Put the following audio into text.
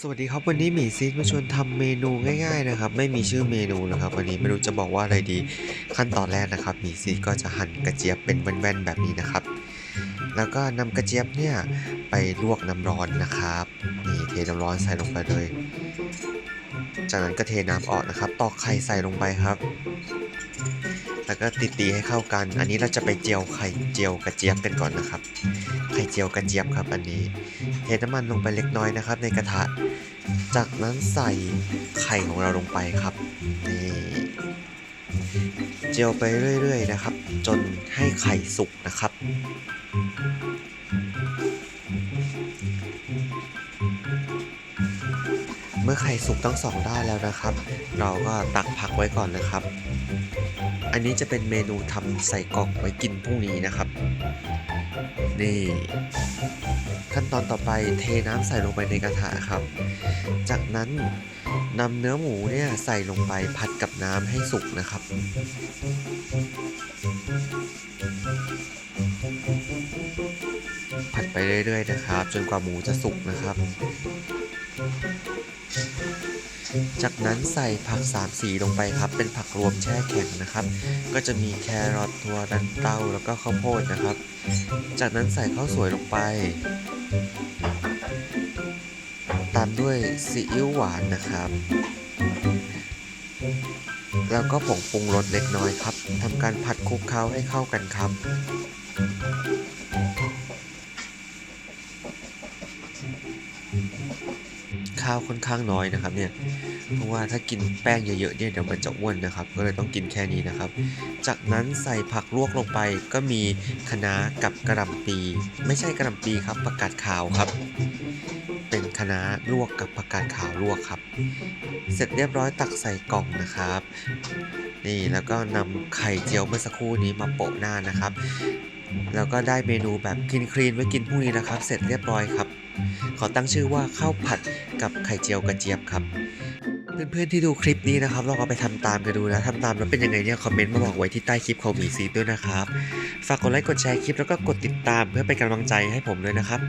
สวัสดีครับวันนี้หมีซีดมาชวนทำเมนูง่าย ๆนะครับ ไม่มีชื่อเมนูนะครับ วันนี้ไม่รู้จะบอกว่าอะไรดีขั้นตอนแรกนะครับหมีซีดก็จะหั่นกระเจี๊ยบเป็นแว่นๆแบบนี้นะครับ แล้วก็นำกระเจี๊ยบเนี่ยไปลวกน้ำร้อนนะครับนี่เทน้ำร้อนใส่ลงไปเลย จากนั้นก็เทน้ำออกนะครับ ตอกไข่ใส่ลงไปครับ แล้วก็ตีๆให้เข้ากัน อันนี้เราจะไปเจียวไข่เจียวกระเจี๊ยบกันก่อนนะครับ ไข่เจียวกระเจี๊ยบครับ อันนี้เทน้ำมันลงไปเล็กน้อยนะครับ ในกระทะ จากนั้นใส่ไข่ของเราลงไปครับนี่เจียวไปเรื่อยๆนะครับ จนให้ไข่สุกนะครับ เมื่อไข่สุกทั้งสองได้แล้วนะครับ เราก็ตักพักไว้ก่อนนะครับ อันนี้จะเป็นเมนูทำใส่กล่องไว้กินพรุ่งนี้นะครับ นี่ ขั้นตอนต่อไปเทน้ำใส่ลงไปในกระทะครับ จากนั้นนำเนื้อหมูเนี่ยใส่ลงไปผัดกับน้ำให้สุกนะครับผัดไปเรื่อยๆนะครับ จนกว่าหมูจะสุกนะครับ จากนั้นใส่ผักสามสีลงไปครับ เป็นผักรวมแช่แข็งนะครับ ก็จะมีแครอทถั่วดันเต้าแล้วก็ข้าวโพดนะครับ จากนั้นใส่ข้าวสวยลงไป ตามด้วยซีอิ๊วหวานนะครับ แล้วก็ผงปรุงรสเล็กน้อยครับทำการผัดคลุกเคล้าให้เข้ากันครับ ข้าวค่อนข้างน้อยนะครับเนี่ยเพราะว่าถ้ากินแป้งเยอะๆเนี่ยเดี๋ยวมันจะอ้วนนะครับ ก็เลยต้องกินแค่นี้นะครับ จากนั้นใส่ผักลวกลงไปก็มีคะน้ากับกระหล่ำปี ไม่ใช่กระหล่ำปีครับผักกาดขาวครับ เป็นคะน้าลวกกับผักกาดขาวลวกครับ เสร็จเรียบร้อยตักใส่กล่องนะครับ นี่แล้วก็นำไข่เจียวเมื่อสักครู่นี้มาโปะหน้านะครับ แล้วก็ได้เมนูแบบคลีนๆไว้กินพรุ่งนี้นะครับ เสร็จเรียบร้อยครับ ขอตั้งชื่อว่าข้าวผัดกับไข่เจียวกระเจี๊ยบครับ เพื่อนๆที่ดูคลิปนี้นะครับลองเอาไปทำตามกันดูนะทำตามแล้วเป็นยังไงเนี่ยคอมเมนต์มาบอกไว้ที่ใต้คลิปของหมีซีดด้วยนะครับ ฝากกดไลค์กดแชร์คลิปแล้วก็กดติดตามเพื่อเป็นกำลังใจให้ผมด้วยนะครับ